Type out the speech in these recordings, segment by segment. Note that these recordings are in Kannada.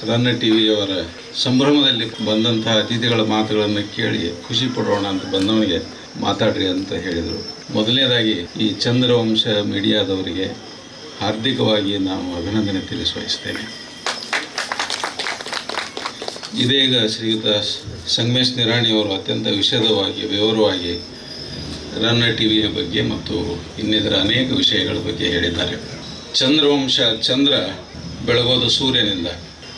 ರನ್ನ ಟಿವಿಯವರ ಸಂಭ್ರಮದಲ್ಲಿ ಬಂದಂತಹ ಅತಿಥಿಗಳ ಮಾತುಗಳನ್ನು ಕೇಳಿ ಖುಷಿ ಪಡೋಣ ಅಂತ ಬಂದವನಿಗೆ ಮಾತಾಡ್ರಿ ಅಂತ ಹೇಳಿದರು. ಮೊದಲನೇದಾಗಿ ಈ ಚಂದ್ರವಂಶ ಮೀಡಿಯಾದವರಿಗೆ ಹಾರ್ದಿಕವಾಗಿ ನಾನು ಅಭಿನಂದನೆ ತಿಳಿಸಬಯಸ್ತೇನೆ ಇದೀಗ ಶ್ರೀಯುತ ಸಂಗಮೇಶ್ ನಿರಾಣಿಯವರು ಅತ್ಯಂತ ವಿಷದವಾಗಿ, ವಿವರವಾಗಿ ರನ್ನ ಟಿವಿಯ ಬಗ್ಗೆ ಮತ್ತು ಇನ್ನಿತರ ಅನೇಕ ವಿಷಯಗಳ ಬಗ್ಗೆ ಹೇಳಿದ್ದಾರೆ. ಚಂದ್ರವಂಶ, ಚಂದ್ರ ಬೆಳಗೋದು ಸೂರ್ಯನಿಂದ.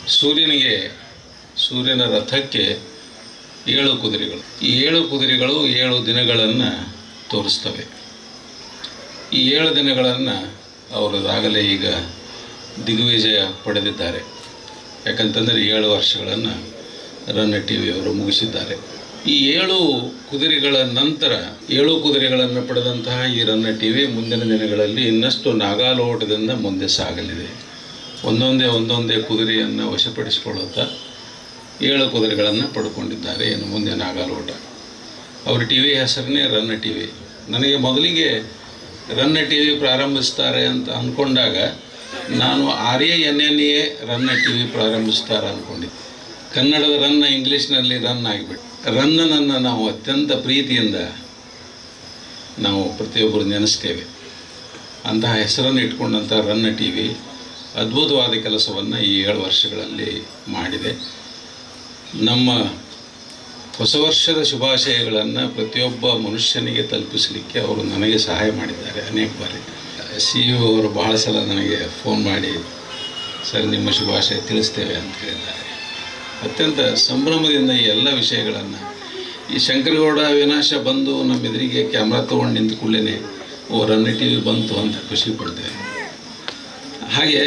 ಸೂರ್ಯನಿಗೆ ಸೂರ್ಯನ ರಥಕ್ಕೆ ಏಳು ಕುದುರೆಗಳು. ಈ ಏಳು ಕುದುರೆಗಳು ಏಳು ದಿನಗಳನ್ನು ತೋರಿಸ್ತವೆ. ಈ ಏಳು ದಿನಗಳನ್ನು ಅವರದಾಗಲೇ ಈಗ ದಿಗ್ವಿಜಯ ಪಡೆದಿದ್ದಾರೆ. ಯಾಕಂತಂದರೆ ಏಳು ವರ್ಷಗಳನ್ನು ರನ್ನ ಟಿ ವಿಯವರು ಮುಗಿಸಿದ್ದಾರೆ. ಈ ಏಳು ಕುದುರೆಗಳ ನಂತರ, ಏಳು ಕುದುರೆಗಳನ್ನು ಪಡೆದಂತಹ ಈ ರನ್ನ ಟಿ ವಿ ಮುಂದಿನ ದಿನಗಳಲ್ಲಿ ಇನ್ನಷ್ಟು ನಾಗಾಲೋಟದಿಂದ ಮುಂದೆ ಸಾಗಲಿದೆ. ಒಂದೊಂದೇ ಒಂದೊಂದೇ ಕುದುರೆಯನ್ನು ವಶಪಡಿಸಿಕೊಳ್ಳುತ್ತಾ ಏಳು ಕುದುರೆಗಳನ್ನು ಪಡ್ಕೊಂಡಿದ್ದಾರೆ ಏನು ಮುಂದೆ ನಾಗಾಲೋಟ. ಅವ್ರ ಟಿ ವಿ ಹೆಸರನ್ನೇ ರನ್ನ ಟಿ ವಿ. ನನಗೆ ಮೊದಲಿಗೆ ರನ್ನ ಟಿ ವಿ ಪ್ರಾರಂಭಿಸ್ತಾರೆ ಅಂತ ಅಂದ್ಕೊಂಡಾಗ ನಾನು R A N N A Ranna T V ಪ್ರಾರಂಭಿಸ್ತಾರೆ ಅಂದ್ಕೊಂಡಿದ್ದೆ ಕನ್ನಡದ ರನ್ನ ಇಂಗ್ಲೀಷ್ನಲ್ಲಿ ರನ್ ಆಗಿಬಿಟ್ಟು ರನ್ನನನ್ನು ನಾವು ಅತ್ಯಂತ ಪ್ರೀತಿಯಿಂದ ನಾವು ಪ್ರತಿಯೊಬ್ಬರು ನೆನೆಸ್ತೇವೆ. ಅಂತಹ ಹೆಸರನ್ನು ಇಟ್ಕೊಂಡಂಥ ರನ್ನ ಟಿ ವಿ ಅದ್ಭುತವಾದ ಕೆಲಸವನ್ನು ಈ ಏಳು ವರ್ಷಗಳಲ್ಲಿ ಮಾಡಿದೆ. ನಮ್ಮ ಹೊಸ ವರ್ಷದ ಶುಭಾಶಯಗಳನ್ನು ಪ್ರತಿಯೊಬ್ಬ ಮನುಷ್ಯನಿಗೆ ತಲುಪಿಸಲಿಕ್ಕೆ ಅವರು ನನಗೆ ಸಹಾಯ ಮಾಡಿದ್ದಾರೆ ಅನೇಕ ಬಾರಿ. ಸಿ ಇ ಅವರು ಬಹಳ ಸಲ ನನಗೆ ಫೋನ್ ಮಾಡಿ, ಸರ್, ನಿಮ್ಮ ಶುಭಾಶಯ ತಿಳಿಸ್ತೇವೆ ಅಂತ ಹೇಳಿದ್ದಾರೆ. ಅತ್ಯಂತ ಸಂಭ್ರಮದಿಂದ ಈ ಎಲ್ಲ ವಿಷಯಗಳನ್ನು, ಈ ಶಂಕರಗೌಡ ವಿನಾಶ ಬಂದು ನಮ್ಮ ಎದುರಿಗೆ ಕ್ಯಾಮ್ರಾ ತೊಗೊಂಡು ನಿಂತ ಓ ರನ್ನ ಟಿ ವಿ ಬಂತು ಅಂತ ಖುಷಿ ಪಡ್ತೇವೆ ಹಾಗೆ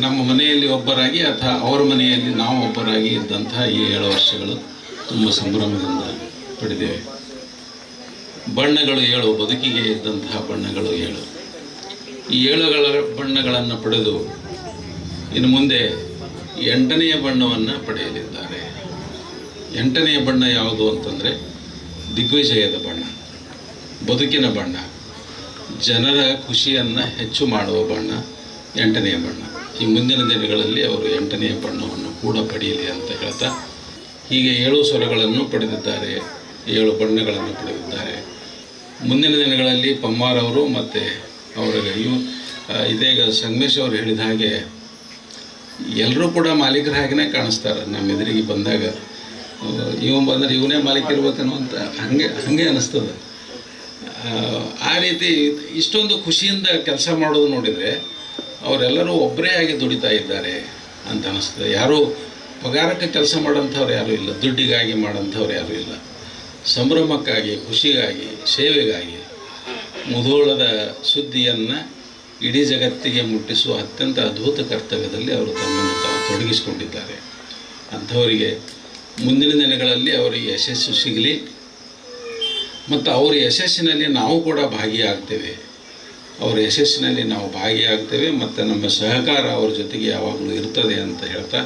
ನಮ್ಮ ಮನೆಯಲ್ಲಿ ಒಬ್ಬರಾಗಿ ಅಥವಾ ಅವರ ಮನೆಯಲ್ಲಿ ನಾವು ಒಬ್ಬರಾಗಿ ಇದ್ದಂತಹ ಈ ಏಳು ವರ್ಷಗಳು ತುಂಬ ಸಂಭ್ರಮದಿಂದ ಪಡೆದಿವೆ. ಬಣ್ಣಗಳು ಏಳು, ಬದುಕಿಗೆ ಇದ್ದಂತಹ ಬಣ್ಣಗಳು ಏಳು. ಈ ಏಳುಗಳ ಬಣ್ಣಗಳನ್ನು ಪಡೆದು ಇನ್ನು ಮುಂದೆ ಎಂಟನೆಯ ಬಣ್ಣವನ್ನು ಪಡೆಯಲಿದ್ದಾರೆ. ಎಂಟನೆಯ ಬಣ್ಣ ಯಾವುದು ಅಂತಂದರೆ ದಿಗ್ವಿಜಯದ ಬಣ್ಣ, ಬದುಕಿನ ಬಣ್ಣ, ಜನರ ಖುಷಿಯನ್ನು ಹೆಚ್ಚು ಮಾಡುವ ಬಣ್ಣ ಎಂಟನೆಯ ಬಣ್ಣ. ಈ ಮುಂದಿನ ದಿನಗಳಲ್ಲಿ ಅವರು ಎಂಟನೆಯ ಬಣ್ಣವನ್ನು ಕೂಡ ಪಡೆಯಲಿ ಅಂತ ಹೇಳ್ತಾ, ಹೀಗೆ ಏಳು ಸ್ವರಗಳನ್ನು ಪಡೆದಿದ್ದಾರೆ, ಏಳು ಬಣ್ಣಗಳನ್ನು ಪಡೆದಿದ್ದಾರೆ. ಮುಂದಿನ ದಿನಗಳಲ್ಲಿ ಪಮ್ಮಾರವರು ಮತ್ತು ಅವರ ಇವು ಇದೇ ಇದೀಗ ಸಂಗಮೇಶ್ ಅವರು ಹೇಳಿದ ಹಾಗೆ ಎಲ್ಲರೂ ಕೂಡ ಮಾಲೀಕರ ಹಾಗೆಯೇ ಕಾಣಿಸ್ತಾರೆ. ನಮ್ಮ ಎದುರಿಗೆ ಬಂದಾಗ ಇವನು ಬಂದರೆ ಇವನೇ ಮಾಲೀಕ ಇರ್ಬೇಕನ್ನೋ ಅಂತ ಹಾಗೆ ಹಾಗೆ ಅನ್ನಿಸ್ತದೆ ಆ ರೀತಿ ಇಷ್ಟೊಂದು ಖುಷಿಯಿಂದ ಕೆಲಸ ಮಾಡೋದು ನೋಡಿದರೆ ಅವರೆಲ್ಲರೂ ಒಬ್ಬರೇ ಆಗಿ ದುಡಿತಾ ಇದ್ದಾರೆ ಅಂತ ಅನ್ನಿಸ್ತದೆ ಯಾರೂ ಪಗಾರಕ್ಕೆ ಕೆಲಸ ಮಾಡೋಂಥವ್ರು ಯಾರೂ ಇಲ್ಲ, ದುಡ್ಡಿಗಾಗಿ ಮಾಡೋಂಥವ್ರು ಯಾರೂ ಇಲ್ಲ. ಸಂಭ್ರಮಕ್ಕಾಗಿ, ಖುಷಿಗಾಗಿ, ಸೇವೆಗಾಗಿ ಮುಧೋಳದ ಸುದ್ದಿಯನ್ನು ಇಡೀ ಜಗತ್ತಿಗೆ ಮುಟ್ಟಿಸುವ ಅತ್ಯಂತ ಅದ್ಭುತ ಕರ್ತವ್ಯದಲ್ಲಿ ಅವರು ತಮ್ಮನ್ನು ತಾವು ತೊಡಗಿಸಿಕೊಂಡಿದ್ದಾರೆ. ಅಂಥವರಿಗೆ ಮುಂದಿನ ದಿನಗಳಲ್ಲಿ ಅವರಿಗೆ ಯಶಸ್ಸು ಸಿಗಲಿ. ಮತ್ತು ಅವರ ಯಶಸ್ಸಿನಲ್ಲಿ ನಾವು ಕೂಡ ಭಾಗಿಯಾಗ್ತೇವೆ. ಅವರ ಯಶಸ್ಸಿನಲ್ಲಿ ನಾವು ಭಾಗಿಯಾಗ್ತೇವೆ ಮತ್ತು ನಮ್ಮ ಸಹಕಾರ ಅವರ ಜೊತೆಗೆ ಯಾವಾಗಲೂ ಇರ್ತದೆ ಅಂತ ಹೇಳ್ತಾ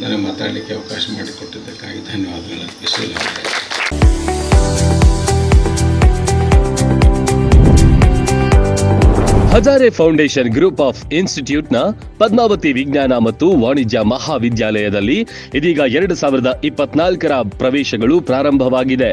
ನನಗೆ ಮಾತಾಡಲಿಕ್ಕೆ ಅವಕಾಶ ಮಾಡಿಕೊಟ್ಟಿದ್ದಕ್ಕಾಗಿ ಧನ್ಯವಾದಗಳು Vishwanatha Hazare foundation group of ಇನ್ಸ್ಟಿಟ್ಯೂಟ್ನ Padmavati ವಿಜ್ಞಾನ ಮತ್ತು ವಾಣಿಜ್ಯ ಮಹಾವಿದ್ಯಾಲಯದಲ್ಲಿ ಇದೀಗ ಎರಡು ಸಾವಿರದ ಇಪ್ಪತ್ನಾಲ್ಕರ ಪ್ರವೇಶಗಳು ಪ್ರಾರಂಭವಾಗಿದೆ.